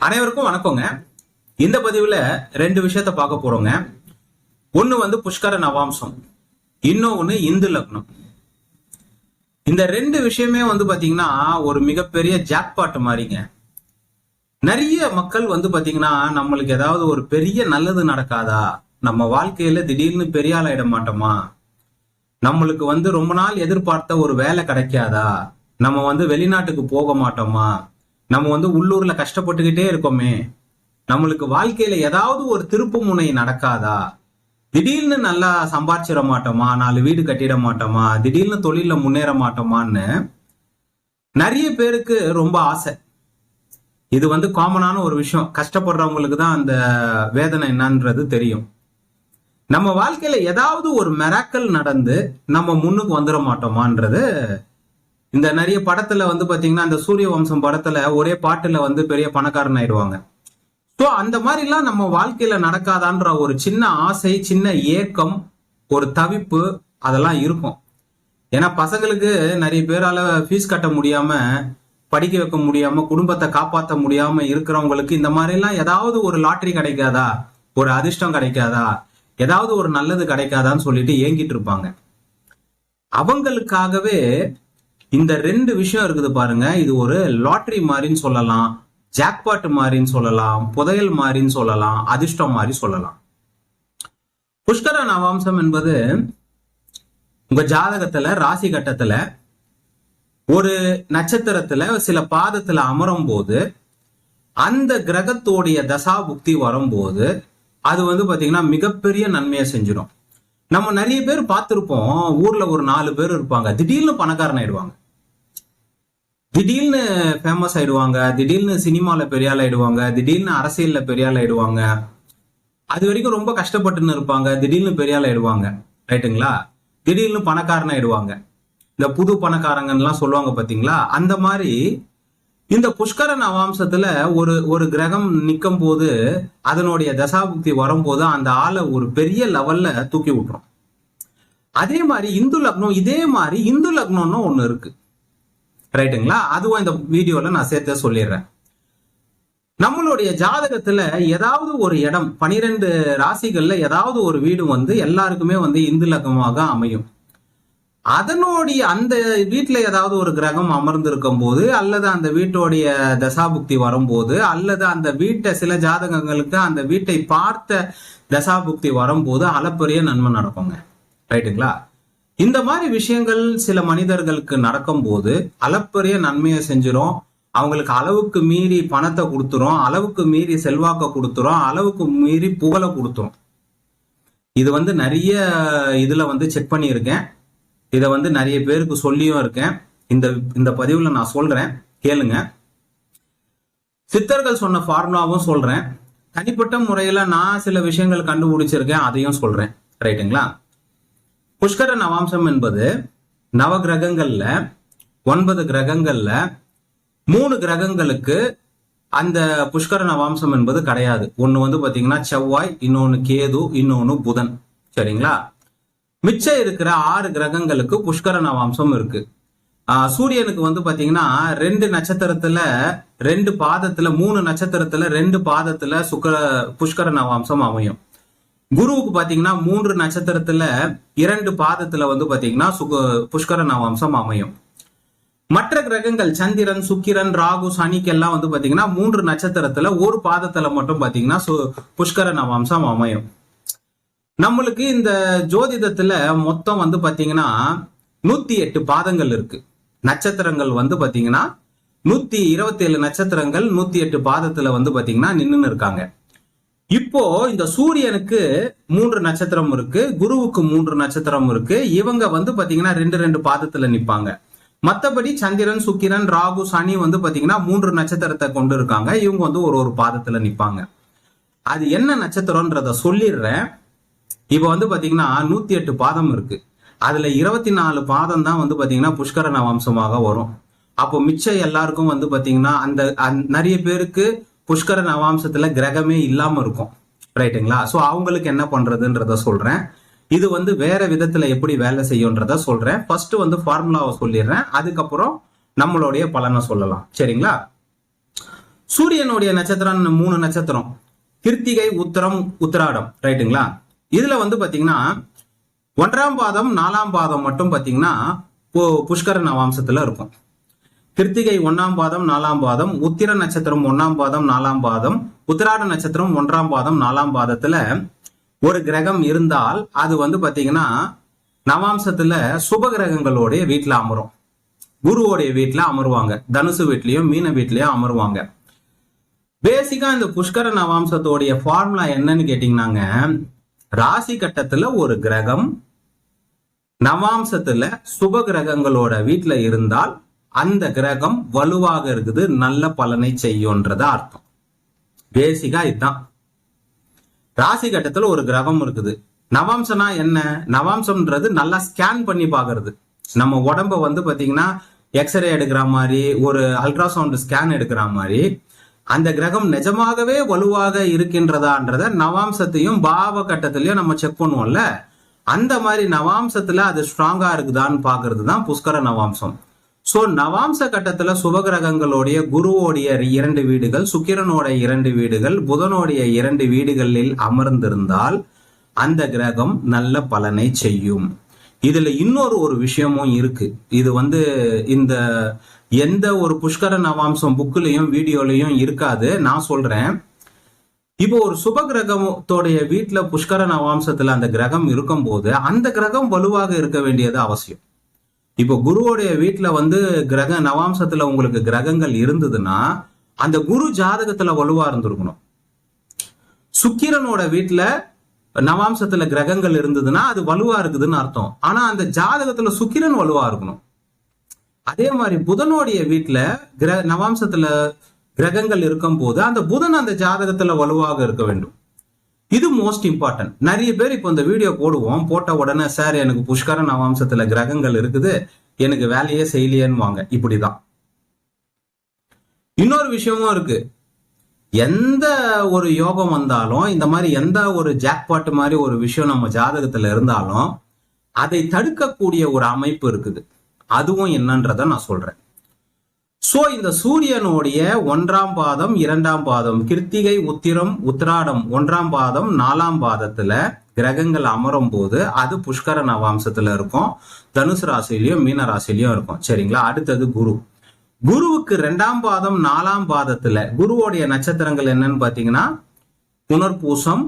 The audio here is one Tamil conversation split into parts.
அனைவருக்கும் வணக்கங்க. இந்த பதிவுல ரெண்டு விஷயத்த பார்க்க போறோங்க. ஒண்ணு வந்து புஷ்கர நவாம்சம். இன்னொன்னு இந்து லக்னம். இந்த ரெண்டு விஷயமே வந்து பாத்தீங்கன்னா ஒரு மிகப்பெரிய ஜாக்பாட் மாதிரிங்க நிறைய மக்கள் வந்து பாத்தீங்கன்னா நம்மளுக்கு ஏதாவது ஒரு பெரிய நல்லது நடக்காதா? நம்ம வாழ்க்கையில திடீர்னு பெரிய ஆளாயிட மாட்டோமா? நம்மளுக்கு வந்து ரொம்ப நாள் எதிர்பார்த்த ஒரு வேலை கிடைக்காதா? நம்ம வந்து வெளிநாட்டுக்கு போக மாட்டோமா? நம்ம வந்து உள்ளூர்ல கஷ்டப்பட்டுக்கிட்டே இருக்கோமே. நம்மளுக்கு வாழ்க்கையில ஏதாவது ஒரு திருப்பு முனை நடக்காதா? திடீர்னு நல்லா சம்பாதிச்சிட மாட்டோமா? நாலு வீடு கட்டிட மாட்டோமா? திடீர்னு தொழில முன்னேற மாட்டோமான்னு நிறைய பேருக்கு ரொம்ப ஆசை. இது வந்து காமனான ஒரு விஷயம். கஷ்டப்படுறவங்களுக்கு தான் அந்த வேதனை என்னன்றது தெரியும். நம்ம வாழ்க்கையில ஏதாவது ஒரு மெராக்கல் நடந்து நம்ம முன்னுக்கு வந்துட மாட்டோமான்றது இந்த நிறைய படத்துல வந்து பாத்தீங்கன்னா அந்த சூரிய வம்சம் படத்துல ஒரே பாட்டுல வந்து பெரிய பணக்காரன் ஆயிடுவாங்க. ஸோ அந்த மாதிரிலாம் நம்ம வாழ்க்கையில நடக்காதான்ற ஒரு சின்ன ஆசை சின்ன ஏக்கம் ஒரு தவிப்பு அதெல்லாம் இருக்கும். ஏன்னா பசங்களுக்கு நிறைய பேரால ஃபீஸ் கட்ட முடியாம படிக்க வைக்க முடியாம குடும்பத்தை காப்பாற்ற முடியாம இருக்கிறவங்களுக்கு இந்த மாதிரி எல்லாம் ஏதாவது ஒரு லாட்டரி கிடைக்காதா? ஒரு அதிர்ஷ்டம் கிடைக்காதா? ஏதாவது ஒரு நல்லது கிடைக்காதான்னு சொல்லிட்டு ஏங்கிட்டு இருப்பாங்க. அவங்களுக்காகவே இந்த ரெண்டு விஷயம் இருக்குது பாருங்க. இது ஒரு லாட்ரி மாதிரின்னு சொல்லலாம் ஜாக்பாட் மாதிரின்னு சொல்லலாம் புதையல் மாதிரின்னு சொல்லலாம் அதிர்ஷ்டம் மாதிரி சொல்லலாம். புஷ்கர நவாம்சம் என்பது உங்க ஜாதகத்துல ராசி கட்டத்துல ஒரு நட்சத்திரத்துல சில பாதத்துல அமரும் போது அந்த கிரகத்தோடைய தசா புக்தி வரும்போது அது வந்து பாத்தீங்கன்னா மிகப்பெரிய நன்மையை செஞ்சிடும். நம்ம நிறைய பேர் பார்த்துருப்போம் ஊர்ல ஒரு நாலு பேர் இருப்பாங்க திடீர்னு பணக்காரன் ஆயிடுவாங்க. திடீர்னு ஃபேமஸ் ஆயிடுவாங்க திடீர்னு சினிமால பெரிய ஆள் ஆயிடுவாங்க திடீர்னு அரசியல்ல பெரிய ஆள் ஆயிடுவாங்க அது வரைக்கும் ரொம்ப கஷ்டப்பட்டுன்னு இருப்பாங்க திடீர்னு பெரிய ஆள் ஆயிடுவாங்க ரைட்டுங்களா? திடீர்னு பணக்காரன் ஆயிடுவாங்க இந்த புது பணக்காரங்கன்னுலாம் சொல்லுவாங்க பாத்தீங்களா? அந்த மாதிரி இந்த புஷ்கர நவாம்சத்துல ஒரு ஒரு கிரகம் நிற்கும் போது அதனுடைய தசாபுக்தி வரும்போது அந்த ஆளை ஒரு பெரிய லெவல்ல தூக்கி விட்டுரும். அதே மாதிரி இந்து லக்னம் இதே மாதிரி இந்து லக்னம்னு ஒன்று இருக்கு. ரைட்டுங்களா? அதுவும் இந்த வீடியோவில் நான் சேர்த்து சொல்லிடுறேன். நம்மளுடைய ஜாதகத்துல ஏதாவது ஒரு இடம் பனிரெண்டு ராசிகள்ல ஏதாவது ஒரு வீடு வந்து எல்லாருக்குமே வந்து இந்து லக்னமாக அமையும். அதனுடைய அந்த வீட்டில் ஏதாவது ஒரு கிரகம் அமர்ந்திருக்கும் போது அல்லது அந்த வீட்டோடைய தசாபுக்தி வரும்போது அல்லது அந்த வீட்டை சில ஜாதகங்களுக்கு அந்த வீட்டை பார்த்த தசாபுக்தி வரும்போது அளப்பரிய நன்மை நடக்குங்க. ரைட்டுங்களா? இந்த மாதிரி விஷயங்கள் சில மனிதர்களுக்கு நடக்கும்போது அளப்பரிய நன்மையை செஞ்சிடும் அவங்களுக்கு அளவுக்கு மீறி பணத்தை கொடுத்துரும். அளவுக்கு மீறி செல்வாக்க கொடுத்துரும். அளவுக்கு மீறி புகழை கொடுத்துரும். இது வந்து நிறைய இதுல வந்து செக் பண்ணியிருக்கேன். இதை வந்து நிறைய பேருக்கு சொல்லியும் இருக்கேன். இந்த இந்த பதிவுல நான் சொல்றேன். கேளுங்க. சித்தர்கள் சொன்ன ஃபார்முலாவும் சொல்றேன். தனிப்பட்ட முறையில நான் சில விஷயங்கள் கண்டுபிடிச்சிருக்கேன். அதையும் சொல்றேன். ரைட்டுங்களா புஷ்கர நவாம்சம் என்பது நவ கிரகங்கள்ல ஒன்பது கிரகங்கள்ல மூணு கிரகங்களுக்கு அந்த புஷ்கர நவாம்சம் என்பது கிடையாது. ஒன்னு வந்து பாத்தீங்கன்னா செவ்வாய் இன்னொன்னு கேது இன்னொன்னு புதன். சரிங்களா? மிச்சம் இருக்கிற ஆறு கிரகங்களுக்கு புஷ்கர நவாம்சம் இருக்கு. சூரியனுக்கு வந்து பாத்தீங்கன்னா ரெண்டு நட்சத்திரத்துல ரெண்டு பாதத்துல மூணு நட்சத்திரத்துல ரெண்டு பாதத்துல சுக்கர புஷ்கர நவாம்சம் அமையும். குருவுக்கு பாத்தீங்கன்னா மூன்று நட்சத்திரத்துல இரண்டு பாதத்துல வந்து பாத்தீங்கன்னா சுக புஷ்கர நவாம்சம் அமையும். மற்ற கிரகங்கள் சந்திரன் சுக்கிரன் ராகு சனிக்கெல்லாம் வந்து பாத்தீங்கன்னா மூன்று நட்சத்திரத்துல ஒரு பாதத்துல மட்டும் பாத்தீங்கன்னா சு- புஷ்கர நவாம்சம் அமையும். நம்மளுக்கு இந்த ஜோதிடத்துல மொத்தம் வந்து பாத்தீங்கன்னா நூத்தி எட்டு பாதங்கள் இருக்கு. நட்சத்திரங்கள் வந்து பாத்தீங்கன்னா நூத்தி இருபத்தி ஏழு நட்சத்திரங்கள் நூத்தி எட்டு பாதத்துல வந்து பாத்தீங்கன்னா நின்றுன்னு இருக்காங்க. இப்போ இந்த சூரியனுக்கு மூன்று நட்சத்திரம் இருக்கு குருவுக்கு மூன்று நட்சத்திரம் இருக்கு. இவங்க வந்து பாத்தீங்கன்னா ரெண்டு ரெண்டு பாதத்துல நிப்பாங்க. மத்தபடி சந்திரன் சுக்கிரன் ராகு சனி வந்து பாத்தீங்கன்னா மூன்று நட்சத்திரத்தை கொண்டு இருக்காங்க. இவங்க வந்து ஒரு ஒரு பாதத்துல நிப்பாங்க. அது என்ன நட்சத்திரம்ன்றத சொல்லிடுறேன். இப்போ வந்து பாத்தீங்கன்னா நூத்தி எட்டு பாதம் இருக்கு. அதுல இருபத்தி நாலு பாதம் தான் வந்து பாத்தீங்கன்னா புஷ்கரண வம்சமாக வரும். அப்போ மிச்சம் எல்லாருக்கும் வந்து பாத்தீங்கன்னா அந்த அந்த- நிறைய பேருக்கு புஷ்கர நவாம்சத்துல கிரகமே இல்லாம இருக்கும். ரைட்டுங்களா சோ அவங்களுக்கு என்ன பண்றதுன்றத சொல்றேன். இது வந்து வேற விதத்துல எப்படி வேலை செய்யும்ன்றத சொல்றேன். ஃபர்ஸ்ட் வந்து ஃபார்முலாவை சொல்லிடுறேன். அதுக்கப்புறம் நம்மளுடைய பலனை சொல்லலாம். சரிங்களா? சூரியனுடைய நட்சத்திரம் மூணு நட்சத்திரம். கிருத்திகை உத்தரம் உத்திராடம். ரைட்டுங்களா இதுல வந்து பாத்தீங்கன்னா ஒன்றாம் பாதம் நாலாம் பாதம் மட்டும் பாத்தீங்கன்னா புஷ்கர நவாம்சத்துல இருக்கும். கிருத்திகை ஒன்னாம் பாதம் நாலாம் பாதம் உத்திர நட்சத்திரம் ஒன்னாம் பாதம் நாலாம் பாதம் உத்திராட நட்சத்திரம் ஒன்றாம் பாதம் நாலாம் பாதத்துல ஒரு கிரகம் இருந்தால் அது வந்து பாத்தீங்கன்னா நவாம்சத்துல சுப கிரகங்களுடைய வீட்டுல அமரும். குருவோடைய வீட்டுல அமருவாங்க. தனுசு வீட்லயும் மீன வீட்லயும் அமருவாங்க. பேசிக்கா இந்த புஷ்கர நவாம்சத்தோடைய ஃபார்முலா என்னன்னு கேட்டீங்கன்னாங்க ராசி கட்டத்துல ஒரு கிரகம் நவாம்சத்துல சுப கிரகங்களோட வீட்டுல இருந்தால் அந்த கிரகம் வலுவாக இருக்குது நல்ல பலனை செய்யும்ன்றது அர்த்தம். பேசிக்கா இதுதான். ராசி கட்டத்துல ஒரு கிரகம் இருக்குது. நவாம்சனா என்ன? நவாம்சம்ன்றது நல்லா ஸ்கேன் பண்ணி பாக்குறது நம்ம உடம்ப வந்து பாத்தீங்கன்னா எக்ஸ்ரே எடுக்கிற மாதிரி ஒரு அல்ட்ராசவுண்ட் ஸ்கேன் எடுக்கிற மாதிரி அந்த கிரகம் நிஜமாகவே வலுவாக இருக்கின்றதான்றத நவாம்சத்தையும் பாவ கட்டத்திலயும் நம்ம செக் பண்ணுவோம்ல. அந்த மாதிரி நவாம்சத்துல அது ஸ்ட்ராங்கா இருக்குதான்னு பாக்குறது தான் புஷ்கர நவாம்சம். சோ நவாம்ச கட்டத்துல சுபகிரகங்களுடைய குருவோடைய இரண்டு வீடுகள் சுக்கிரனோட இரண்டு வீடுகள் புதனோடைய இரண்டு வீடுகளில் அமர்ந்திருந்தால் அந்த கிரகம் நல்ல பலனை செய்யும். இதுல இன்னொரு ஒரு விஷயமும் இருக்கு. இது வந்து இந்த எந்த ஒரு புஷ்கர நவாம்சம் புக்லயும் வீடியோலையும் இருக்காது. நான் சொல்றேன். இப்போ ஒரு சுப கிரகத்தோடைய வீட்டுல புஷ்கர நவாம்சத்துல அந்த கிரகம் இருக்கும்போது அந்த கிரகம் வலுவாக இருக்க வேண்டியது அவசியம். இப்போ குருவோடைய வீட்டில் வந்து கிரக நவாம்சத்துல உங்களுக்கு கிரகங்கள் இருந்ததுன்னா அந்த குரு ஜாதகத்துல வலுவா இருந்திருக்கணும். சுக்கிரனோட வீட்டில் நவாம்சத்துல கிரகங்கள் இருந்ததுன்னா அது வலுவா இருக்குதுன்னு அர்த்தம். ஆனா அந்த ஜாதகத்துல சுக்கிரன் வலுவா இருக்கணும். அதே மாதிரி புதனுடைய வீட்டுல கிர நவாம்சத்துல கிரகங்கள் இருக்கும் போது அந்த புதன் அந்த ஜாதகத்துல வலுவாக இருக்க வேண்டும். இது மோஸ்ட் இம்பார்ட்டன்ட் நிறைய பேர் இப்போ இந்த வீடியோ போடுவோம் போட்ட உடனே சார் எனக்கு புஷ்கர நவாம்சத்துல கிரகங்கள் இருக்குது எனக்கு வேலையே செய்யலையேன்னு வாங்க இப்படிதான். இன்னொரு விஷயமும் இருக்கு. எந்த ஒரு யோகம் வந்தாலும் இந்த மாதிரி எந்த ஒரு ஜாக்பாட் மாதிரி ஒரு விஷயம் நம்ம ஜாதகத்துல இருந்தாலும் அதை தடுக்கக்கூடிய ஒரு அமைப்பு இருக்குது. அதுவும் என்னன்றத நான் சொல்றேன். சோ இந்த சூரியனுடைய ஒன்றாம் பாதம் இரண்டாம் பாதம் கிருத்திகை உத்திரம் உத்திராடம் ஒன்றாம் பாதம் நாலாம் பாதத்துல கிரகங்கள் அமரும் போது அது புஷ்கர நவாம்சத்துல இருக்கும். தனுசு ராசிலையும் மீன ராசிலையும் இருக்கும். சரிங்களா? அடுத்தது குரு. குருவுக்கு ரெண்டாம் பாதம் நாலாம் பாதத்துல குருவோடைய நட்சத்திரங்கள் என்னன்னு பாத்தீங்கன்னா புனர்பூசம்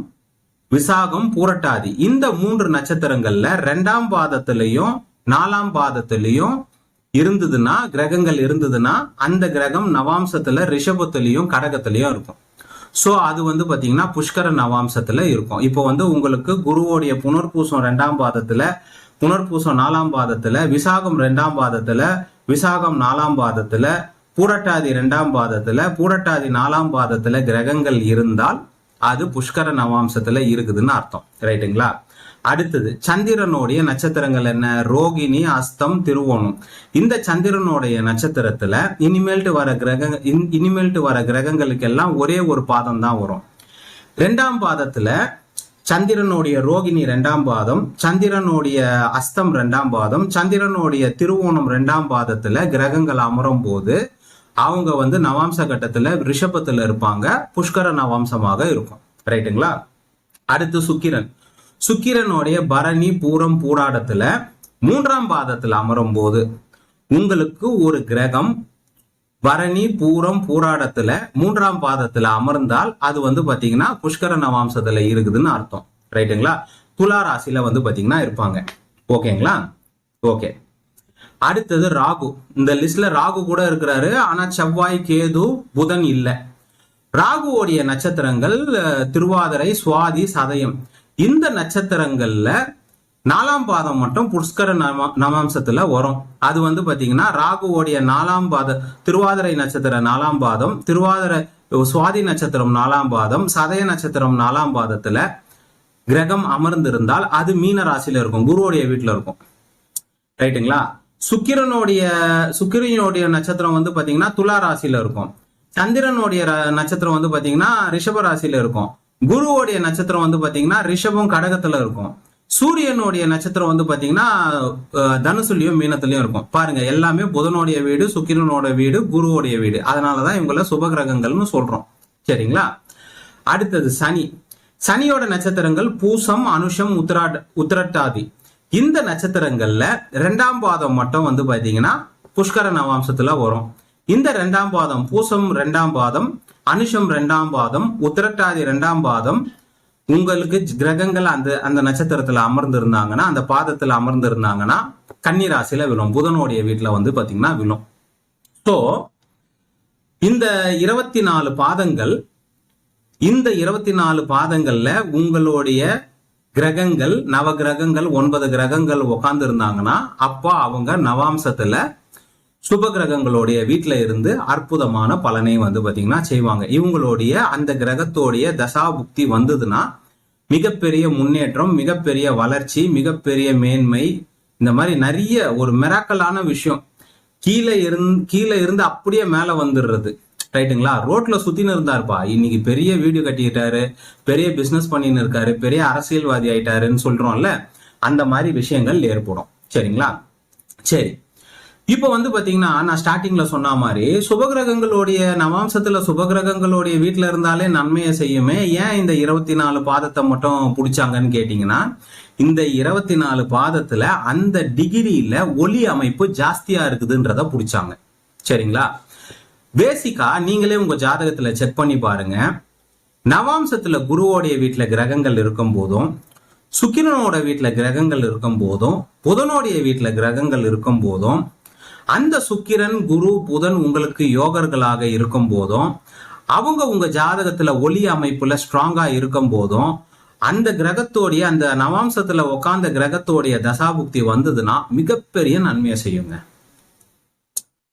விசாகம் பூரட்டாதி. இந்த மூன்று நட்சத்திரங்கள்ல ரெண்டாம் பாதத்திலையும் நாலாம் பாதத்திலையும் இருந்ததுன்னா கிரகங்கள் இருந்ததுன்னா அந்த கிரகம் நவாம்சத்துல ரிஷபத்திலையும் கடகத்திலையும் இருக்கும். சோ அது வந்து பாத்தீங்கன்னா புஷ்கர நவாம்சத்துல இருக்கும். இப்போ வந்து உங்களுக்கு குருவோடைய புனர்பூசம் ரெண்டாம் பாதத்துல புனர்பூசம் நாலாம் பாதத்துல விசாகம் ரெண்டாம் பாதத்துல விசாகம் நாலாம் பாதத்துல பூரட்டாதி ரெண்டாம் பாதத்துல பூரட்டாதி நாலாம் பாதத்துல கிரகங்கள் இருந்தால் அது புஷ்கர நவாம்சத்துல இருக்குதுன்னு அர்த்தம். ரைட்டுங்களா அடுத்தது சந்திரனுடைய நட்சத்திரங்கள் என்ன? ரோகிணி அஸ்தம் திருவோணம். இந்த சந்திரனுடைய நட்சத்திரத்துல இனிமேல்ட்டு வர கிரக இனிமேல்ட்டு வர கிரகங்களுக்கெல்லாம் ஒரே ஒரு பாதம் தான் வரும். ரெண்டாம் பாதத்துல சந்திரனுடைய ரோகிணி ரெண்டாம் பாதம் சந்திரனுடைய அஸ்தம் ரெண்டாம் பாதம் சந்திரனுடைய திருவோணம் ரெண்டாம் பாதத்துல கிரகங்கள் அமரும் போது அவங்க வந்து நவாம்ச கட்டத்துல ரிஷபத்துல இருப்பாங்க புஷ்கர நவாம்சமாக இருக்கும். ரைட்டுங்களா? அடுத்து சுக்கிரன். சுக்கிரனுடைய பரணி பூரம் பூராடத்துல மூன்றாம் பாதத்துல அமரும் போது உங்களுக்கு ஒரு கிரகம் பரணி பூரம் பூராடத்துல மூன்றாம் பாதத்துல அமர்ந்தால் அது வந்து பாத்தீங்கன்னா புஷ்கர நவாம்சத்துல இருக்குதுன்னு அர்த்தம். ரைட்டுங்களா? துலா ராசியில வந்து பாத்தீங்கன்னா இருப்பாங்க. ஓகேங்களா? ஓகே. அடுத்தது ராகு. இந்த லிஸ்ட்ல ராகு கூட இருக்கிறாரு. ஆனா செவ்வாய் கேது புதன் இல்லை. ராகுவோடைய நட்சத்திரங்கள் திருவாதிரை சுவாதி சதயம். இந்த நட்சத்திரங்கள்ல நாலாம் பாதம் மட்டும் புஷ்கர நம நவாம்சத்துல வரும். அது வந்து பாத்தீங்கன்னா ராகுவோடைய நாலாம் பாத திருவாதிரை நட்சத்திரம் நாலாம் பாதம் திருவாதிரை சுவாதி நட்சத்திரம் நாலாம் பாதம் சதய நட்சத்திரம் நாலாம் பாதத்துல கிரகம் அமர்ந்திருந்தால் அது மீன ராசியில இருக்கும் குருவோடைய வீட்டுல இருக்கும். ரைட்டுங்களா? சுக்கிரனுடைய சுக்கிரனுடைய நட்சத்திரம் வந்து பாத்தீங்கன்னா துலா ராசியில இருக்கும். சந்திரனுடைய ர- நட்சத்திரம் வந்து பாத்தீங்கன்னா ரிஷப ராசியில இருக்கும். குருவோடைய நட்சத்திரம் வந்து பாத்தீங்கன்னா ரிஷபம் கடகத்துல இருக்கும். சூரியனுடைய நட்சத்திரம் வந்து பாத்தீங்கன்னா அஹ், தனுசுலயும் இருக்கும். பாருங்க எல்லாமே புதனுடைய வீடு சுக்கிரனோட வீடு குருவோடைய வீடு. அதனாலதான் இவங்கள சுபகிரகங்கள்னு சொல்றோம். சரிங்களா? அடுத்தது சனி. சனியோட நட்சத்திரங்கள் பூசம் அனுஷம் உத்திராட் உத்திரட்டாதி. இந்த நட்சத்திரங்கள்ல ரெண்டாம் பாதம் மட்டும் வந்து பாத்தீங்கன்னா புஷ்கர நவாம்சத்துல வரும். இந்த ரெண்டாம் பாதம் பூசம் ரெண்டாம் பாதம் அனுஷம் ரெண்டாம் பாதம் உத்திரட்டாதி ரெண்டாம் பாதம் உங்களுக்கு கிரகங்கள் அந்த அந்த நட்சத்திரத்துல அமர்ந்து இருந்தாங்கன்னா அந்த பாதத்துல அமர்ந்து இருந்தாங்கன்னா கன்னிராசியில விழும். புதனுடைய வீட்டுல வந்து பாத்தீங்கன்னா விழும். ஸோ இந்த இருபத்தி நாலு பாதங்கள் இந்த இருபத்தி நாலு பாதங்கள்ல உங்களுடைய கிரகங்கள் நவ கிரகங்கள் ஒன்பது கிரகங்கள் உட்கார்ந்து இருந்தாங்கன்னா அப்போ அவங்க நவாம்சத்துல சுப கிரகங்களுடைய வீட்டில் இருந்து அற்புதமான பலனை வந்து பார்த்தீங்கன்னா செய்வாங்க. இவங்களுடைய அந்த கிரகத்தோடைய தசாபுக்தி வந்ததுன்னா மிகப்பெரிய முன்னேற்றம் மிகப்பெரிய வளர்ச்சி மிகப்பெரிய மேன்மை இந்த மாதிரி நிறைய ஒரு மிராக்கலான விஷயம். கீழே இருந் கீழே இருந்து அப்படியே மேலே வந்துடுறது. ரைட்டுங்களா? ரோட்ல சுத்தின்னு இருந்தாருப்பா. இன்னைக்கு பெரிய வீடு கட்டிக்கிட்டாரு பெரிய பிசினஸ் பண்ணின்னு இருக்காரு பெரிய அரசியல்வாதி ஆயிட்டாருன்னு சொல்றோம்ல அந்த மாதிரி விஷயங்கள் ஏற்படும். சரிங்களா? சரி. இப்போ வந்து பார்த்தீங்கன்னா நான் ஸ்டார்டிங்கில் சொன்ன மாதிரி சுபகிரகங்களுடைய நவாம்சத்தில் சுபகிரகங்களுடைய வீட்டில் இருந்தாலே நன்மையை செய்யுமே. ஏன் இந்த இருபத்தி நாலு பாதத்தை மட்டும் பிடிச்சாங்கன்னு கேட்டிங்கன்னா இந்த இருபத்தி நாலு பாதத்தில் அந்த டிகிரியில் ஒலி அமைப்பு ஜாஸ்தியாக இருக்குதுன்றத பிடிச்சாங்க. சரிங்களா? பேசிக்கா நீங்களே உங்கள் ஜாதகத்தில் செக் பண்ணி பாருங்க. நவாம்சத்தில் குருவோடைய வீட்டில் கிரகங்கள் இருக்கும் போதும் சுக்கிரனோட வீட்டில் கிரகங்கள் இருக்கும் போதும் புதனோடைய வீட்டில் கிரகங்கள் இருக்கும் போதும் அந்த சுக்கிரன் குரு புதன் உங்களுக்கு யோகர்களாக இருக்கும் போதும் அவங்க உங்க ஜாதகத்துல ஒளி அமைப்புல ஸ்ட்ராங்கா இருக்கும் போதும் அந்த கிரகத்தோடைய அந்த நவாம்சத்துல உட்கார்ந்த கிரகத்தோடைய தசாபுக்தி வந்ததுன்னா மிகப்பெரிய நன்மையை செய்யுங்க.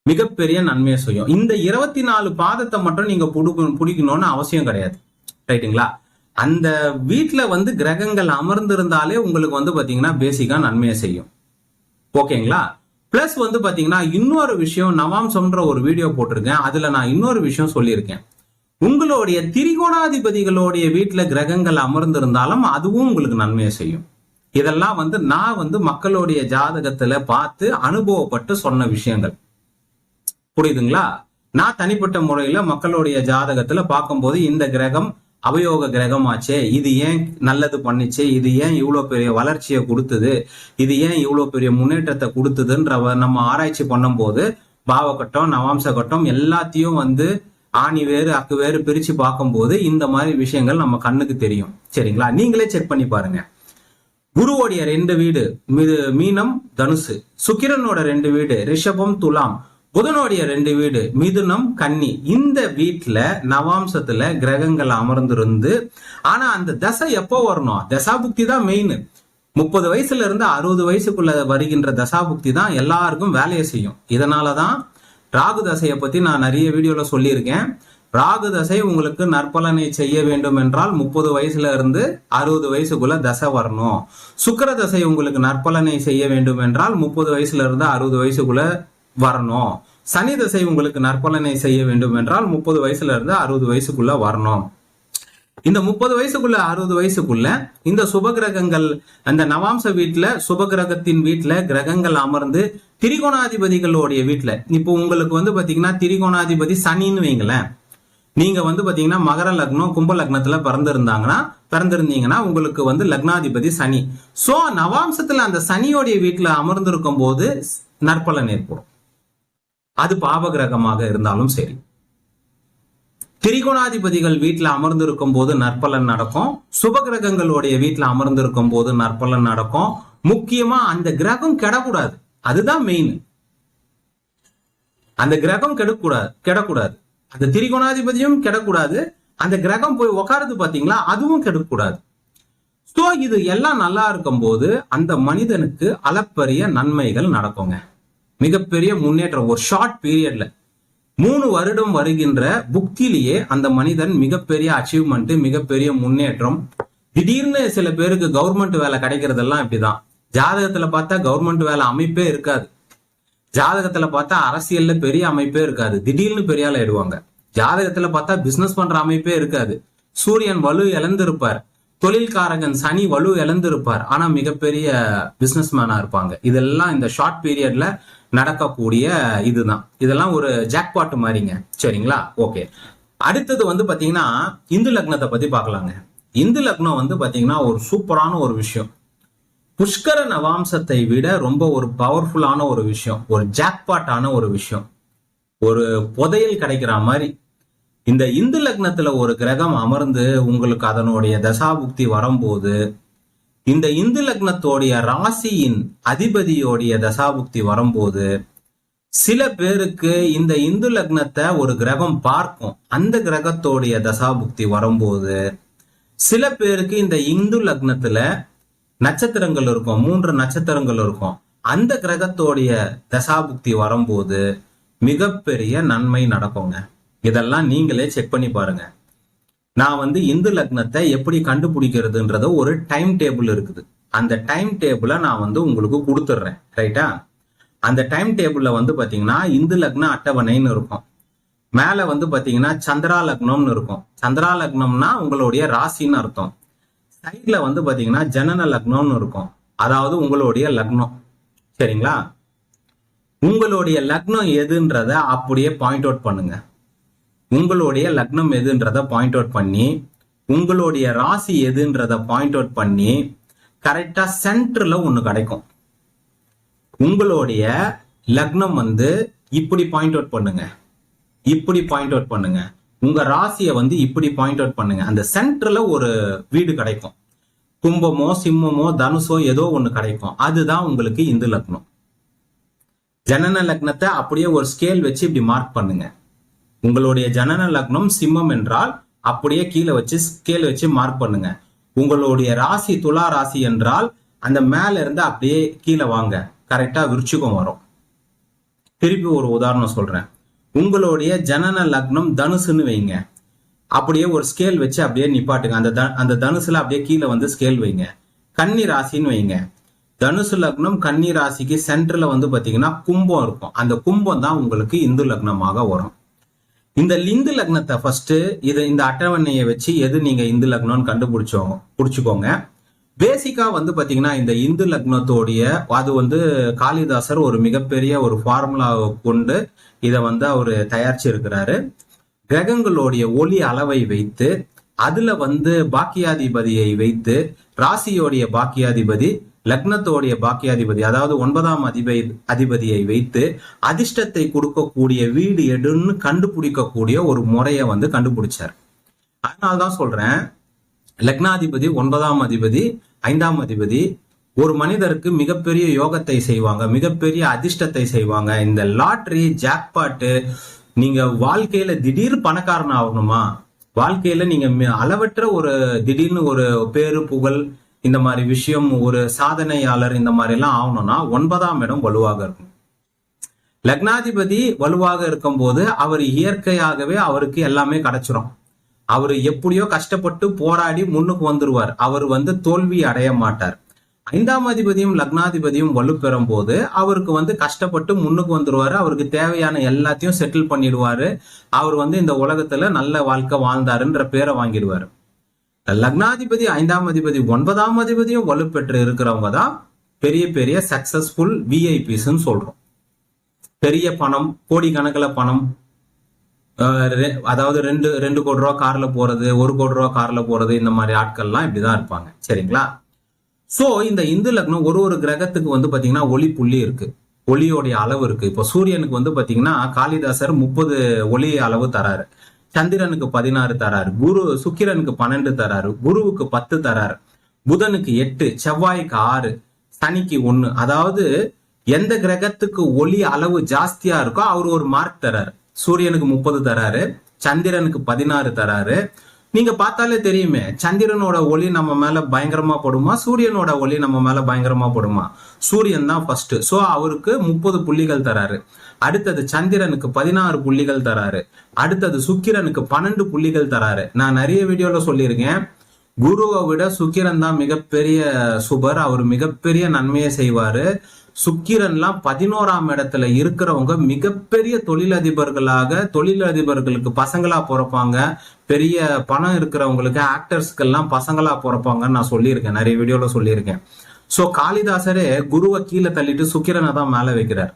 மிகப்பெரிய நன்மையை செய்யும். இந்த இருபத்தி நாலு பாதத்தை மட்டும் நீங்க புடுக்கணும் பிடிக்கணும்னு அவசியம் கிடையாது. ரைட்டுங்களா? அந்த வீட்டில் வந்து கிரகங்கள் அமர்ந்திருந்தாலே உங்களுக்கு வந்து பாத்தீங்கன்னா பேசிக்கா நன்மையை செய்யும். ஓகேங்களா? பிளஸ் வந்து பாத்தீங்கன்னா இன்னொரு விஷயம் நவாம்சம்ன்ற ஒரு வீடியோ போட்டிருக்கேன். அதுல நான் இன்னொரு விஷயம் சொல்லியிருக்கேன். உங்களுடைய திரிகோணாதிபதிகளுடைய வீட்டுல கிரகங்கள் அமர்ந்திருந்தாலும் அதுவும் உங்களுக்கு நன்மையை செய்யும். இதெல்லாம் வந்து நான் வந்து மக்களுடைய ஜாதகத்துல பார்த்து அனுபவப்பட்டு சொன்ன விஷயங்கள். புரியுதுங்களா? நான் தனிப்பட்ட முறையில மக்களுடைய ஜாதகத்துல பார்க்கும்போது இந்த கிரகம் அவயோக கிரகமாச்சே இது ஏன் நல்லது பண்ணிச்சு இது ஏன் இவ்வளோ பெரிய வளர்ச்சியை கொடுத்தது இது ஏன் இவ்வளோ பெரிய முன்னேற்றத்தை கொடுத்ததுன்ற நம்ம ஆராய்ச்சி பண்ணும்போது பாவகட்டம் நவாம்ச கட்டம் எல்லாத்தையும் வந்து ஆணி வேறு அக்கு வேறு பிரித்து பார்க்கும்போது இந்த மாதிரி விஷயங்கள் நம்ம கண்ணுக்கு தெரியும். சரிங்களா? நீங்களே செக் பண்ணி பாருங்க. குருவோடைய ரெண்டு வீடு மீது- மீனம் தனுசு. சுக்கிரனோட ரெண்டு வீடு ரிஷபம் துலாம். புதனுடைய ரெண்டு வீடு மிதுனம் கன்னி. இந்த வீட்டில் நவாம்சத்துல கிரகங்கள் அமர்ந்திருந்து ஆனா அந்த தசை எப்போ வரணும்? தசாபுக்தி தான் மெயின் முப்பது வயசுல இருந்து அறுபது வயசுக்குள்ள வருகின்ற தசாபுக்தி தான் எல்லாருக்கும் வேலையை செய்யும். இதனாலதான் ராகு தசையை பத்தி நான் நிறைய வீடியோல சொல்லியிருக்கேன். ராகு தசை உங்களுக்கு நற்பலனை செய்ய வேண்டும் என்றால் முப்பது வயசுல இருந்து அறுபது வயசுக்குள்ள தசை வரணும். சுக்கர தசை உங்களுக்கு நற்பலனை செய்ய வேண்டும் என்றால் முப்பது வயசுல இருந்து அறுபது வயசுக்குள்ள வரணும். சனி தசை உங்களுக்கு நற்பலனை செய்ய வேண்டும் என்றால் முப்பது வயசுல இருந்து அறுபது வயசுக்குள்ள வரணும். இந்த முப்பது வயசுக்குள்ள அறுபது வயசுக்குள்ள இந்த சுபகிரகங்கள் அந்த நவாம்ச வீட்டுல சுபகிரகத்தின் வீட்டுல கிரகங்கள் அமர்ந்து திரிகோணாதிபதிகளுடைய வீட்டுல இப்போ உங்களுக்கு வந்து பாத்தீங்கன்னா திரிகோணாதிபதி சனின்னு வைங்களேன். நீங்க வந்து பாத்தீங்கன்னா மகர லக்னம் கும்ப லக்னத்துல பிறந்திருந்தாங்கன்னா பிறந்திருந்தீங்கன்னா உங்களுக்கு வந்து லக்னாதிபதி சனி. சோ நவாம்சத்துல அந்த சனியோடைய வீட்டுல அமர்ந்திருக்கும் போது நற்பலன் ஏற்படும். அது பாவகிரகமாக இருந்தாலும் சரி. திரிகோணாதிபதிகள் வீட்டுல அமர்ந்திருக்கும் போது நற்பலன் நடக்கும். சுபகிரகங்களுடைய வீட்டுல அமர்ந்திருக்கும் போது நற்பலன் நடக்கும். முக்கியமா அந்த கிரகம் கெடக்கூடாது. அதுதான் மெயின் அந்த கிரகம் கெடக்கூடாது கெடக்கூடாது. அந்த திரிகோணாதிபதியும் கெடக்கூடாது. அந்த கிரகம் போய் உட்காருது பாத்தீங்களா? அதுவும் கெடக்கூடாது. ஸோ இது எல்லாம் நல்லா இருக்கும் போது அந்த மனிதனுக்கு அளப்பரிய நன்மைகள் நடக்குங்க. மிகப்பெரிய முன்னேற்றம் ஒரு ஷார்ட் பீரியட்ல மூணு வருடம் வருகின்ற புக்திலேயே அந்த மனிதன் மிகப்பெரிய அச்சீவ்மெண்ட் மிகப்பெரிய முன்னேற்றம். திடீர்னு சில பேருக்கு கவர்மெண்ட் வேலை கிடைக்கிறதெல்லாம் இப்படிதான். ஜாதகத்துல பார்த்தா கவர்மெண்ட் வேலை அமைப்பே இருக்காது. ஜாதகத்துல பார்த்தா அரசியல்ல பெரிய அமைப்பே இருக்காது. திடீர்னு பெரிய ஆள் ஆயிடுவாங்க ஜாதகத்துல பார்த்தா பிசினஸ் பண்ற அமைப்பே இருக்காது. சூரியன் வலு இழந்திருப்பார். தொழில்காரகன் சனி வலு இழந்திருப்பார். ஆனா மிகப்பெரிய பிசினஸ் மேனா இருப்பாங்க. இதெல்லாம் இந்த ஷார்ட் பீரியட்ல நடக்கக்கூடிய இதுதான். இதெல்லாம் ஒரு ஜாக்பாட் மாதிரிங்க. சரிங்களா? ஓகே அடுத்தது வந்து பாத்தீங்கன்னா இந்து லக்னத்தை பத்தி பார்க்கலாங்க. இந்து லக்னம் வந்து பாத்தீங்கன்னா ஒரு சூப்பரான ஒரு விஷயம். புஷ்கர நவாம்சத்தை விட ரொம்ப ஒரு பவர்ஃபுல்லான ஒரு விஷயம். ஒரு ஜாக்பாட்டான ஒரு விஷயம். ஒரு புதையல் கிடைக்கிற மாதிரி. இந்த இந்து லக்னத்துல ஒரு கிரகம் அமர்ந்து உங்களுக்கு அதனுடைய தசாபுக்தி வரும்போது இந்த இந்து லக்னத்தோடைய ராசியின் அதிபதியோடைய தசாபுக்தி வரும்போது சில பேருக்கு இந்த இந்து லக்னத்தை ஒரு கிரகம் பார்க்கும். அந்த கிரகத்தோடைய தசாபுக்தி வரும்போது சில பேருக்கு இந்த இந்து லக்னத்துல நட்சத்திரங்கள் இருக்கும் மூன்று நட்சத்திரங்கள் இருக்கும். அந்த கிரகத்தோடைய தசாபுக்தி வரும்போது மிகப்பெரிய நன்மை நடக்குங்க. இதெல்லாம் நீங்களே செக் பண்ணி பாருங்க. நான் வந்து இந்து லக்னத்தை எப்படி கண்டுபிடிக்கிறதுன்றத ஒரு டைம் டேபிள் இருக்குது. அந்த டைம் டேபிளை நான் வந்து உங்களுக்கு கொடுத்துட்றேன். ரைட்டா அந்த டைம் டேபிளில் வந்து பார்த்தீங்கன்னா இந்து லக்ன அட்டவணைன்னு இருக்கும். மேலே வந்து பார்த்தீங்கன்னா சந்திரா லக்னம்னு இருக்கும். சந்திரா லக்னம்னா உங்களுடைய ராசின்னு அர்த்தம். சைடில் வந்து பார்த்தீங்கன்னா ஜனன லக்னம்னு இருக்கும். அதாவது உங்களுடைய லக்னம். சரிங்களா? உங்களுடைய லக்னம் எதுன்றத அப்படியே பாயிண்ட் அவுட் பண்ணுங்க. உங்களுடைய லக்னம் எதுன்றத பாயிண்ட் அவுட் பண்ணி உங்களுடைய ராசி எதுன்றத பாயிண்ட் அவுட் பண்ணி கரெக்டா சென்டர்ல ஒன்று கிடைக்கும். உங்களுடைய லக்னம் வந்து இப்படி பாயிண்ட் அவுட் பண்ணுங்க. இப்படி பாயிண்ட் அவுட் பண்ணுங்க. உங்க ராசியை வந்து இப்படி பாயிண்ட் அவுட் பண்ணுங்க. அந்த சென்டர்ல ஒரு வீடு கிடைக்கும். கும்பமோ சிம்மமோ தனுஷோ ஏதோ ஒன்று கிடைக்கும். அதுதான் உங்களுக்கு இந்து லக்னம். ஜனன லக்னத்தை அப்படியே ஒரு ஸ்கேல் வச்சு இப்படி மார்க் பண்ணுங்க. உங்களுடைய ஜனன லக்னம் சிம்மம் என்றால் அப்படியே கீழே வச்சு ஸ்கேல் வச்சு மார்க் பண்ணுங்க. உங்களுடைய ராசி துலா ராசி என்றால் அந்த மேல இருந்து அப்படியே கீழே வாங்க. கரெக்டா விருச்சிகம் வரும். திருப்பி ஒரு உதாரணம் சொல்றேன். உங்களுடைய ஜனன லக்னம் தனுசுன்னு வைங்க. அப்படியே ஒரு ஸ்கேல் வச்சு அப்படியே நிப்பாட்டுங்க. அந்த த- அந்த தனுசுல அப்படியே கீழே வந்து ஸ்கேல் வைங்க. கன்னி ராசின்னு வைங்க. தனுசு லக்னம் கன்னி ராசிக்கு சென்டர்ல வந்து பாத்தீங்கன்னா கும்பம் இருக்கும். அந்த கும்பம் தான் உங்களுக்கு இந்து லக்னமாக வரும். இந்த லிந்து லக்னத்தை ஃபர்ஸ்ட் இது இந்த அட்டவணையை வச்சு எது நீங்க இந்து லக்னம்னு கண்டுபிடிச்சோ புடிச்சுக்கோங்க. பேசிக்கா வந்து பாத்தீங்கன்னா இந்த இந்து லக்னத்தோடைய அது வந்து காளிதாசர் ஒரு மிகப்பெரிய ஒரு ஃபார்முலாவை கொண்டு இதை வந்து அவர் தயாரிச்சிருக்கிறாரு. கிரகங்களுடைய ஒளி அளவை வைத்து அதுல வந்து பாக்கியாதிபதியை வைத்து ராசியோடைய பாக்கியாதிபதி லக்னத்தோடைய பாக்கியாதிபதி அதாவது ஒன்பதாம் அதிபதி அதிபதியை வைத்து அதிர்ஷ்டத்தை கொடுக்கக்கூடிய வீடு எடுன்னு கண்டுபிடிக்கக்கூடிய ஒரு முறையை வந்து கண்டுபிடிச்சார். அதனால்தான் சொல்றேன் லக்னாதிபதி ஒன்பதாம் அதிபதி ஐந்தாம் அதிபதி ஒரு மனிதருக்கு மிகப்பெரிய யோகத்தை செய்வாங்க மிகப்பெரிய அதிர்ஷ்டத்தை செய்வாங்க. இந்த லாட்ரி ஜாக்பாட்டு நீங்க வாழ்க்கையில திடீர் பணக்காரன் ஆகணுமா? வாழ்க்கையில நீங்க அளவற்ற ஒரு திடீர்னு ஒரு பேரு புகழ் இந்த மாதிரி விஷயம் ஒரு சாதனையாளர் இந்த மாதிரி எல்லாம் ஆகணும்னா ஒன்பதாம் இடம் வலுவாக இருக்கும். லக்னாதிபதி வலுவாக இருக்கும் போது அவர் இயற்கையாகவே அவருக்கு எல்லாமே கிடைச்சிரும். அவர் எப்படியோ கஷ்டப்பட்டு போராடி முன்னுக்கு வந்துருவார். அவர் வந்து தோல்வி அடைய மாட்டார். ஐந்தாம் அதிபதியும் லக்னாதிபதியும் வலுப்பெறும் போது அவருக்கு வந்து கஷ்டப்பட்டு முன்னுக்கு வந்துருவாரு. அவருக்கு தேவையான எல்லாத்தையும் செட்டில் பண்ணிடுவாரு. அவர் வந்து இந்த உலகத்துல நல்ல வாழ்க்கை வாழ்ந்தாருன்ற பேரை வாங்கிடுவாரு. லக்னாதிபதி ஐந்தாம் அதிபதி ஒன்பதாம் அதிபதியும் வலுப்பெற்று இருக்கிறவங்க தான் பெரிய பெரிய சக்சஸ்ஃபுல் விஐபிஸ்ன்னு சொல்றோம். பெரிய பணம் கோடிக்கணக்கில் பணம் அதாவது ரெண்டு ரெண்டு கோடி ரூபா கார்ல போறது ஒரு கோடி ரூபா கார்ல போறது இந்த மாதிரி ஆட்கள்லாம் இப்படிதான் இருப்பாங்க. சரிங்களா? சோ இந்த இந்து லக்னம் ஒரு ஒரு கிரகத்துக்கு வந்து பாத்தீங்கன்னா ஒளி புள்ளி இருக்கு. ஒளியோடைய அளவு இருக்கு. இப்போ சூரியனுக்கு வந்து பாத்தீங்கன்னா காளிதாசர் முப்பது ஒளி அளவு தராரு. சந்திரனுக்கு பதினாறு தராரு குரு சுக்கிரனுக்கு பன்னெண்டு தராரு குருவுக்கு பத்து தராரு புதனுக்கு எட்டு செவ்வாய்க்கு ஆறு சனிக்கு ஒண்ணு. அதாவது எந்த கிரகத்துக்கு ஒளி அளவு ஜாஸ்தியா இருக்கோ அவர் ஒரு மார்க் தராரு சூரியனுக்கு முப்பது தராரு சந்திரனுக்கு பதினாறு தராரு நீங்க பார்த்தாலே தெரியுமே சந்திரனோட ஒளி நம்ம மேல பயங்கரமா படுமா சூரியனோட ஒளி நம்ம மேல பயங்கரமா படுமா? சூரியன் தான் ஃபர்ஸ்ட் சோ அவருக்கு முப்பது புள்ளிகள் தராரு அடுத்தது சந்திரனுக்கு பதினாறு புள்ளிகள் தராரு. அடுத்தது சுக்கிரனுக்கு பன்னெண்டு புள்ளிகள் தராரு. நான் நிறைய வீடியோல சொல்லியிருக்கேன். குருவை விட சுக்கிரன் தான் மிகப்பெரிய சுபர். அவர் மிகப்பெரிய நன்மையை செய்வாரு. சுக்கிரன்லாம் பதினோராம் இடத்துல இருக்கிறவங்க மிகப்பெரிய தொழிலதிபர்களாக தொழிலதிபர்களுக்கு பசங்களா பிறப்பாங்க. பெரிய பணம் இருக்கிறவங்களுக்கு ஆக்டர்ஸ்க்கெல்லாம் பசங்களா பிறப்பாங்கன்னு நான் சொல்லியிருக்கேன். நிறைய வீடியோல சொல்லியிருக்கேன். சோ காளிதாசரே குருவை கீழே தள்ளிட்டு சுக்கிரனை தான் மேல வைக்கிறார்.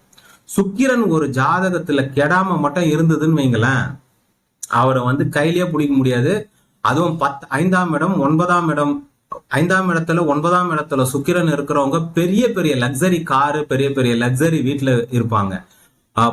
சுக்கிரன் ஒரு ஜாதகத்துல கெடாம மட்டும் இருந்ததுன்னு வைங்களேன் அவரை வந்து கையிலேயே பிடிக்க முடியாது. அதுவும் பத் ஐந்தாம் இடம் ஒன்பதாம் இடம் ஐந்தாம் இடத்துல ஒன்பதாம் இடத்துல சுக்கிரன் இருக்கிறவங்க பெரிய பெரிய லக்ஸரி காரு பெரிய பெரிய லக்ஸரி வீட்டுல இருப்பாங்க.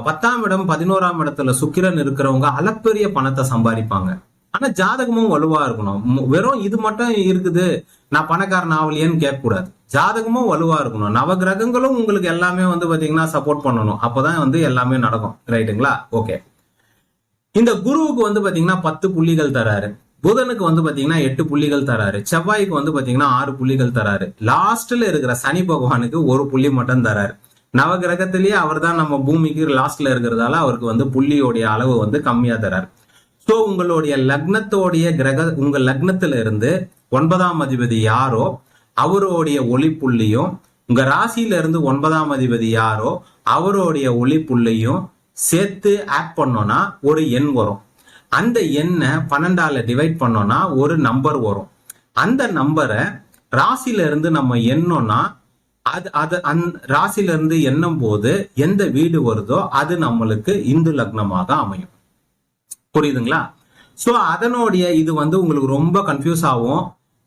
பத்தாம் இடம் பதினோராம் இடத்துல சுக்கிரன் இருக்கிறவங்க அளப்பெரிய பணத்தை சம்பாதிப்பாங்க. ஆனா ஜாதகமும் வலுவா இருக்கணும். வெறும் இது மட்டும் இருக்குது. நான் பணக்காரன் ஆகலையேன்னு கேட்கக்கூடாது. ஜாதகமும் வலுவா இருக்கணும். நவ கிரகங்களும் உங்களுக்கு எல்லாமே வந்து பாத்தீங்கன்னா சப்போர்ட் பண்ணணும். அப்பதான் வந்து எல்லாமே நடக்கும். ரைட்டுங்களா? ஓகே. இந்த குருவுக்கு வந்து பாத்தீங்கன்னா பத்து புள்ளிகள் தராரு. புதனுக்கு வந்து பாத்தீங்கன்னா எட்டு புள்ளிகள் தராரு. செவ்வாய்க்கு வந்து பாத்தீங்கன்னா ஆறு புள்ளிகள் தராரு. லாஸ்ட்ல இருக்கிற சனி பகவானுக்கு ஒரு புள்ளி மட்டும் தராரு. நவ கிரகத்திலேயே அவர் தான் நம்ம பூமிக்கு லாஸ்ட்ல இருக்கிறதால அவருக்கு வந்து புள்ளியோடைய அளவு வந்து கம்மியா தராரு. ஸோ உங்களுடைய லக்னத்தோடைய கிரக உங்க லக்னத்துல இருந்து ஒன்பதாம் அதிபதி யாரோ அவருடைய ஒளிப்புள்ளியும் உங்க ராசியில இருந்து ஒன்பதாம் அதிபதி யாரோ அவருடைய ஒளி சேர்த்து ஆட் பண்ணோம்னா ஒரு எண் வரும். அந்த எண்ணை பன்னெண்டால டிவைட் பண்ணோம்னா ஒரு நம்பர் வரும். அந்த நம்பரை ராசியில இருந்து நம்ம எண்ணோம்னா அது அது அந் ராசியில இருந்து எண்ணும் போது எந்த வீடு வருதோ அது நம்மளுக்கு இந்து லக்னமாக அமையும். புரியுதுங்களா? ஸோ அதனுடைய இது வந்து உங்களுக்கு ரொம்ப கன்ஃபியூஸ் ஆகும்.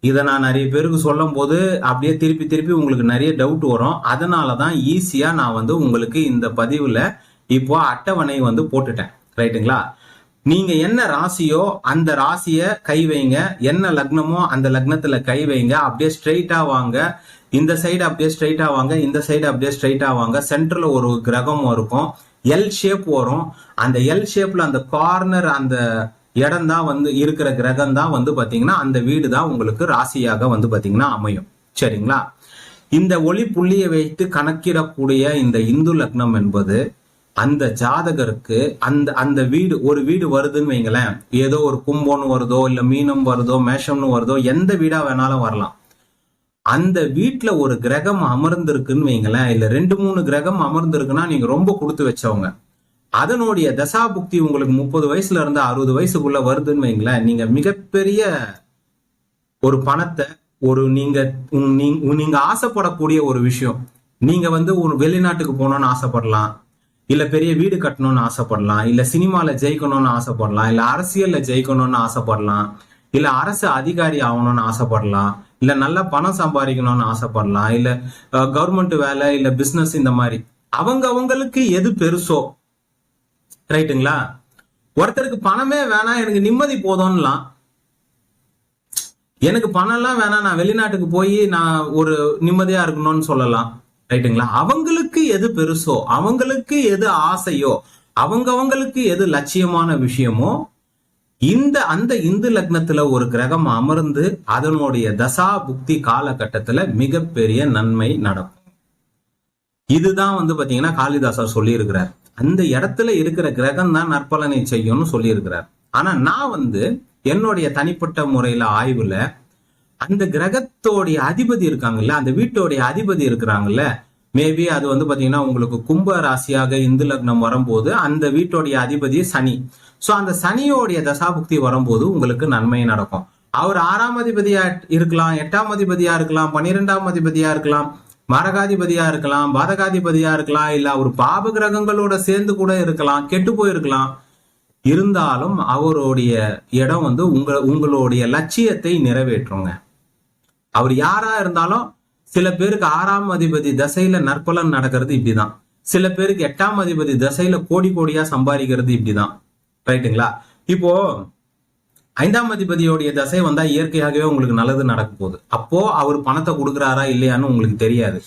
இதை நான் நிறைய பேருக்கு சொல்லும் போது அப்படியே திருப்பி திருப்பி உங்களுக்கு நிறைய டவுட் வரும். அதனால தான் ஈஸியாக நான் வந்து உங்களுக்கு இந்த பதிவில் இப்போ அட்டவணை வந்து போட்டுட்டேன். ரைட்டுங்களா நீங்க என்ன ராசியோ அந்த ராசியை கை வைங்க. என்ன லக்னமோ அந்த லக்னத்துல கை வைங்க. அப்படியே ஸ்ட்ரைட்டா வாங்க. இந்த சைடு அப்படியே ஸ்ட்ரைட்டா வாங்க. இந்த சைடு அப்படியே ஸ்ட்ரைட்டா வாங்க. சென்டர்ல ஒரு கிரகம் இருக்கும். எல் ஷேப் வரும். அந்த எல் ஷேப்ல அந்த கார்னர் அந்த இடம் தான் வந்து இருக்கிற கிரகம் தான் வந்து பார்த்தீங்கன்னா அந்த வீடு தான் உங்களுக்கு ராசியாக வந்து பார்த்தீங்கன்னா அமையும். சரிங்களா? இந்த ஒளி புள்ளியை வைத்து கணக்கிடக்கூடிய இந்த இந்து லக்னம் என்பது அந்த ஜாதகருக்கு அந்த அந்த வீடு ஒரு வீடு வருதுன்னு வைங்களேன். ஏதோ ஒரு கும்பம்னு வருதோ இல்லை மீனம் வருதோ மேஷம்னு வருதோ எந்த வீடா வேணாலும் வரலாம். அந்த வீட்டில் ஒரு கிரகம் அமர்ந்திருக்குன்னு வைங்களேன். இல்ல ரெண்டு மூணு கிரகம் அமர்ந்திருக்குன்னா நீங்க ரொம்ப கொடுத்து வச்சவங்க. அதனுடைய தசா புக்தி உங்களுக்கு முப்பது வயசுல இருந்து அறுபது வயசுக்குள்ள வருதுன்னு வைங்களேன். நீங்க மிகப்பெரிய ஒரு பணத்தை ஒரு நீங்க உம் நீங்க- ஆசைப்படக்கூடிய ஒரு விஷயம். நீங்க வந்து ஒரு வெளிநாட்டுக்கு போகணும்னு ஆசைப்படலாம். இல்ல பெரிய வீடு கட்டணும்னு ஆசைப்படலாம். இல்ல சினிமால ஜெயிக்கணும்னு ஆசைப்படலாம். இல்ல அரசியல்ல ஜெயிக்கணும்னு ஆசைப்படலாம். இல்ல அரசு அதிகாரி ஆகணும்னு ஆசைப்படலாம். இல்ல நல்லா பணம் சம்பாதிக்கணும்னு ஆசைப்படலாம். இல்ல கவர்மெண்ட் வேலை இல்ல பிசினஸ் இந்த மாதிரி. அவங்க அவங்களுக்கு எது பெருசோ ரைட்டுங்களா? ஒருத்தருக்கு பணமே வேணாம் எனக்கு நிம்மதி போதும்லாம். எனக்கு பணம்லாம் வேணாம் நான் வெளிநாட்டுக்கு போய் நான் ஒரு நிம்மதியா இருக்கணும்னு சொல்லலாம். ரைட்டுங்களா? அவங்களுக்கு எது பெருசோ அவங்களுக்கு எது ஆசையோ அவங்கவங்களுக்கு எது லட்சியமான விஷயமோ இந்த அந்த இந்து லக்னத்துல ஒரு கிரகம் அமர்ந்து அதனுடைய தசா புக்தி காலகட்டத்துல மிகப்பெரிய நன்மை நடக்கும். இதுதான் வந்து பாத்தீங்கன்னா காளிதாசர் சொல்லியிருக்கிறார். அந்த இடத்துல இருக்கிற கிரகம் தான் நற்பலனை செய்யும்னு சொல்லியிருக்கிறார். ஆனா நான் வந்து என்னுடைய தனிப்பட்ட முறையில ஆய்வுல அந்த கிரகத்தோடைய அதிபதி இருக்காங்கல்ல அந்த வீட்டோடைய அதிபதி இருக்கிறாங்கல்ல மேபி அது வந்து பாத்தீங்கன்னா உங்களுக்கு கும்ப ராசியாக இந்து லக்னம் வரும்போது அந்த வீட்டோடைய அதிபதி சனி. சோ அந்த சனியோடைய தசாபுக்தி வரும்போது உங்களுக்கு நன்மை நடக்கும். அவர் ஆறாம் அதிபதியா இருக்கலாம் எட்டாம் அதிபதியா இருக்கலாம் பன்னிரெண்டாம் அதிபதியா இருக்கலாம். மரகாதிபதியா இருக்கலாம் பாதகாதிபதியா இருக்கலாம் இல்ல ஒரு பாப கிரகங்களோட சேர்ந்து கூட இருக்கலாம் கெட்டு போயிருக்கலாம். இருந்தாலும் அவருடைய இடம் வந்து உங்க உங்களுடைய லட்சியத்தை நிறைவேற்றுங்க. அவர் யாரா இருந்தாலும் சில பேருக்கு ஆறாம் அதிபதி தசையில நற்பலன் நடக்கிறது இப்படிதான். சில பேருக்கு எட்டாம் அதிபதி தசையில கோடி கோடியா சம்பாதிக்கிறது இப்படிதான். ரைட்டுங்களா? இப்போ ஐந்தாம் அதிபதியோடைய தசை வந்தா இயற்கையாகவே உங்களுக்கு நல்லது நடக்க போகுது. அப்போ அவர் பணத்தை கொடுக்குறாரா இல்லையான்னு உங்களுக்கு தெரியாது.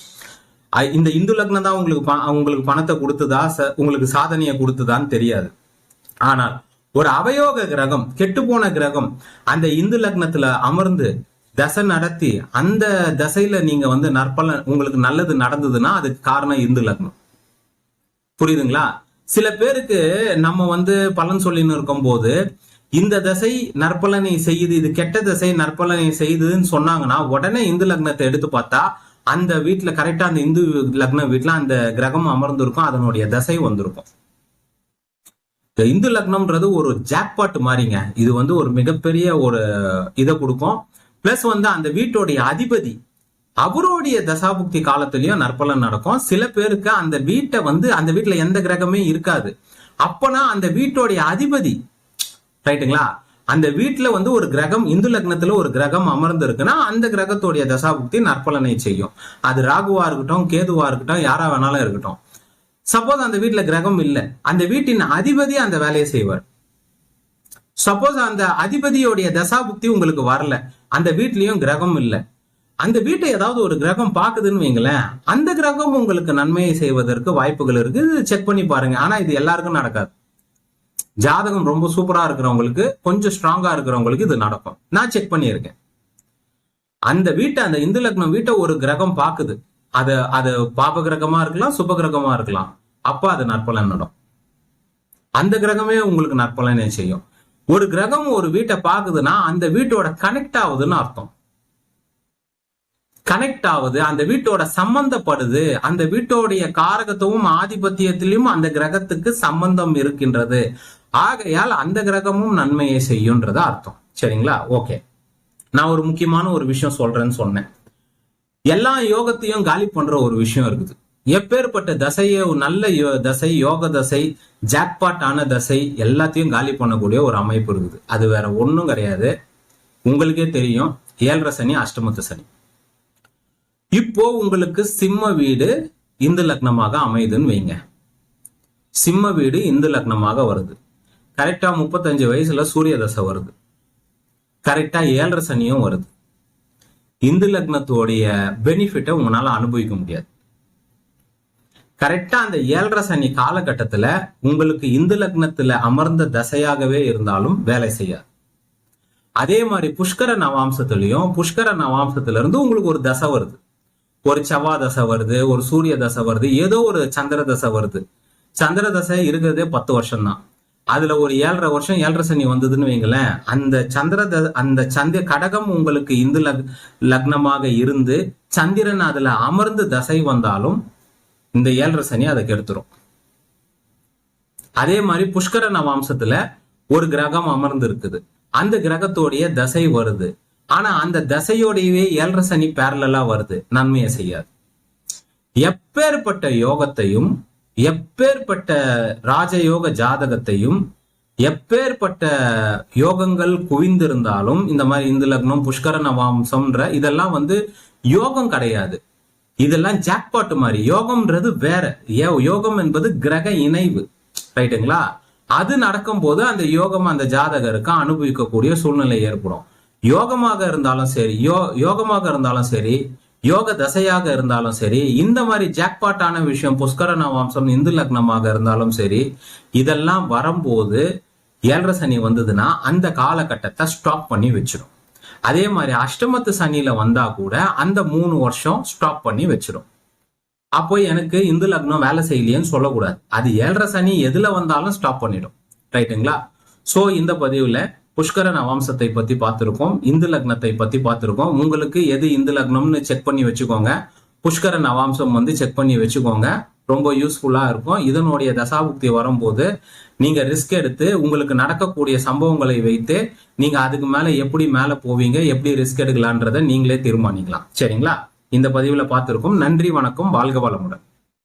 இந்த இந்து லக்னம் தான் உங்களுக்கு ப- உங்களுக்கு பணத்தை கொடுத்ததா உங்களுக்கு சாதனையை கொடுத்ததான்னு தெரியாது. ஆனால் ஒரு அவயோக கிரகம் கெட்டுப்போன கிரகம் அந்த இந்து லக்னத்துல அமர்ந்து தசை நடத்தி அந்த தசையில நீங்க வந்து நற்பலன் உங்களுக்கு நல்லது நடந்ததுன்னா அதுக்கு காரணம் இந்து லக்னம். புரியுதுங்களா? சில பேருக்கு நம்ம வந்து பலன் சொல்லின்னு இருக்கும் போது இந்த தசை நற்பலனை செய்யுது இது கெட்ட தசை நற்பலனை செய்யுதுன்னு சொன்னாங்கன்னா உடனே இந்து லக்னத்தை எடுத்து பார்த்தா அந்த வீட்டுல கரெக்டா அந்த இந்து லக்ன வீட்டுல அந்த கிரகம் அமர்ந்திருக்கும் அதனுடைய தசை வந்திருக்கும். இந்த இந்து லக்னம்ன்றது ஒரு ஜாக்பாட் மாதிரிங்க இது வந்து ஒரு மிகப்பெரிய ஒரு இதை கொடுக்கும். பிளஸ் வந்து அந்த வீட்டுடைய அதிபதி அவருடைய தசாபுக்தி காலத்திலயும் நற்பலன் நடக்கும். சில பேருக்கு அந்த வீட்டை வந்து அந்த வீட்டுல எந்த கிரகமே இருக்காது. அப்பனா அந்த வீட்டுடைய அதிபதி ரைட்டுங்களா அந்த வீட்டுல வந்து ஒரு கிரகம் இந்து லக்னத்துல ஒரு கிரகம் அமர்ந்து இருக்குன்னா அந்த கிரகத்துடைய தசாபுக்தி நற்பலனை செய்யும். அது ராகுவா இருக்கட்டும் கேதுவா இருக்கட்டும் யாரா வேணாலும் இருக்கட்டும். சப்போஸ் அந்த வீட்டுல கிரகம் இல்ல. அந்த வீட்டின் அதிபதி அந்த வேலையை செய்வார். சப்போஸ் அந்த அதிபதியோடைய தசாபுக்தி உங்களுக்கு வரல. அந்த வீட்லயும் கிரகம் இல்ல. அந்த வீட்டை ஏதாவது ஒரு கிரகம் பாக்குதுன்னு வைங்களேன் அந்த கிரகம் உங்களுக்கு நன்மையை செய்வதற்கு வாய்ப்புகள் இருக்கு. செக் பண்ணி பாருங்க. ஆனா இது எல்லாருக்கும் நடக்காது. ஜாதகம் ரொம்ப சூப்பரா இருக்கிறவங்களுக்கு கொஞ்சம் ஸ்ட்ராங்கா இருக்கிறவங்களுக்கு இது நடக்கும். நான் செக் பண்ணியிருக்கேன். அந்த வீட்டை அந்த இந்து லக்னம் வீட்டை ஒரு கிரகம் பாக்குது. அது அது பாப கிரகமா இருக்கலாம் சுப கிரகமா இருக்கலாம். அப்ப அது நற்பலன் நடும். அந்த கிரகமே உங்களுக்கு நற்பலனே செய்யும். ஒரு கிரகம் ஒரு வீட்டை பாக்குதுன்னா அந்த வீட்டோட கனெக்ட் ஆகுதுன்னு அர்த்தம். கனெக்ட் ஆகுது அந்த வீட்டோட சம்பந்தப்படுது அந்த வீட்டோடைய காரகத்துவம் ஆதிபத்தியத்திலும் அந்த கிரகத்துக்கு சம்பந்தம் இருக்கின்றது. ஆகையால் அந்த கிரகமும் நன்மையை செய்யும்ன்றது அர்த்தம். சரிங்களா? ஓகே. நான் ஒரு முக்கியமான ஒரு விஷயம் சொல்றேன்னு சொன்னேன். எல்லா யோகத்தையும் காலி பண்ற ஒரு விஷயம் இருக்குது. எப்பேற்பட்ட தசைய நல்ல யோ- தசை யோக தசை ஜாக்பாட் ஆன தசை எல்லாத்தையும் காலி பண்ணக்கூடிய ஒரு அமைப்பு இருக்குது. அது வேற ஒன்றும் கிடையாது. உங்களுக்கே தெரியும். ஏழரை சனி அஷ்டமத்து சனி. இப்போ உங்களுக்கு சிம்ம வீடு இந்து லக்னமாக அமையுதுன்னு வைங்க. சிம்ம வீடு இந்து லக்னமாக வருது. கரெக்டா முப்பத்தஞ்சு வயசுல சூரிய தசை வருது கரெக்டா ஏழரை சனியும் வருது. இந்து லக்னத்தோடைய பெனிஃபிட்டை உங்களால அனுபவிக்க முடியாது. கரெக்டா அந்த ஏழரை சனி காலகட்டத்துல உங்களுக்கு இந்து லக்னத்துல அமர்ந்த தசையாகவே இருந்தாலும் வேலை செய்யாது. அதே மாதிரி புஷ்கர நவாம்சத்துலேயும் புஷ்கர நவாம்சத்துல இருந்து உங்களுக்கு ஒரு தசை வருது. ஒரு செவ்வா தசை வருது ஒரு சூரிய தசை வருது ஏதோ ஒரு சந்திர தசை வருது. சந்திர தசை இருக்கிறதே பத்து வருஷம் தான் அதுல ஒரு ஏழரை வருஷம் ஏழரை சனி வந்ததுன்னு வைங்களேன். அந்த சந்திர த- அந்த சந்திர கடகம் உங்களுக்கு இந்து லக் லக்னமாக இருந்து சந்திரன் அதுல அமர்ந்து தசை வந்தாலும் இந்த ஏழரை சனி அதை கெடுத்துரும். அதே மாதிரி புஷ்கர நவாம்சத்துல ஒரு கிரகம் அமர்ந்து இருக்குது அந்த கிரகத்தோடைய தசை வருது. ஆனா அந்த தசையோடையவே ஏழரை சனி பேரலா வருது. நன்மையை செய்யாது. எப்பேற்பட்ட யோகத்தையும் எப்பேற்பட்ட ராஜயோக ஜாதகத்தையும் எப்பேற்பட்ட யோகங்கள் குவிந்திருந்தாலும் இந்த மாதிரி இந்து லக்னம் புஷ்கர நவாம்சம்ன்ற இதெல்லாம் வந்து யோகம் கிடையாது. இதெல்லாம் ஜாக்பாட்டு மாதிரி. யோகம்ன்றது வேற. யோ- யோகம் என்பது கிரக இணைவு. ரைட்டுங்களா? அது நடக்கும் போது அந்த யோகம் அந்த ஜாதகருக்கு அனுபவிக்கக்கூடிய சூழ்நிலை ஏற்படும். யோகமாக இருந்தாலும் சரி யோ யோகமாக இருந்தாலும் சரி யோக தசையாக இருந்தாலும் சரி இந்த மாதிரி ஜாக்பாட்டான விஷயம் புஷ்கரண வம்சம் இந்து லக்னமாக இருந்தாலும் சரி இதெல்லாம் வரும்போது ஏழரை சனி வந்ததுன்னா அந்த காலகட்டத்தை ஸ்டாப் பண்ணி வச்சிடும் அதே மாதிரி அஷ்டமத்து சனியில வந்தா கூட அந்த மூணு வருஷம் ஸ்டாப் பண்ணி வச்சிடும் அப்போ எனக்கு இந்து லக்னம் வேலை செய்யலையேன்னு சொல்லக்கூடாது. அது ஏழரை சனி எதுல வந்தாலும் ஸ்டாப் பண்ணிடும். ரைட்டுங்களா சோ இந்த பதிவுல புஷ்கரன் அவாம்சத்தை பத்தி பார்த்திருக்கோம் இந்து லக்னத்தை பத்தி பார்த்திருக்கோம். உங்களுக்கு எது இந்து லக்னம்னு செக் பண்ணி வச்சுக்கோங்க. புஷ்கரன் அவாம்சம் வந்து செக் பண்ணி வச்சுக்கோங்க. ரொம்ப யூஸ்ஃபுல்லா இருக்கும். இதனுடைய தசாபுக்தி வரும்போது நீங்க ரிஸ்க் எடுத்து உங்களுக்கு நடக்கக்கூடிய சம்பவங்களை வைத்து நீங்க அதுக்கு மேல எப்படி மேல போவீங்க எப்படி ரிஸ்க் எடுக்கலான்றதை நீங்களே தீர்மானிக்கலாம். சரிங்களா? இந்த பதிவுல பார்த்திருக்கோம். நன்றி வணக்கம். வாழ்க வளமுடன்.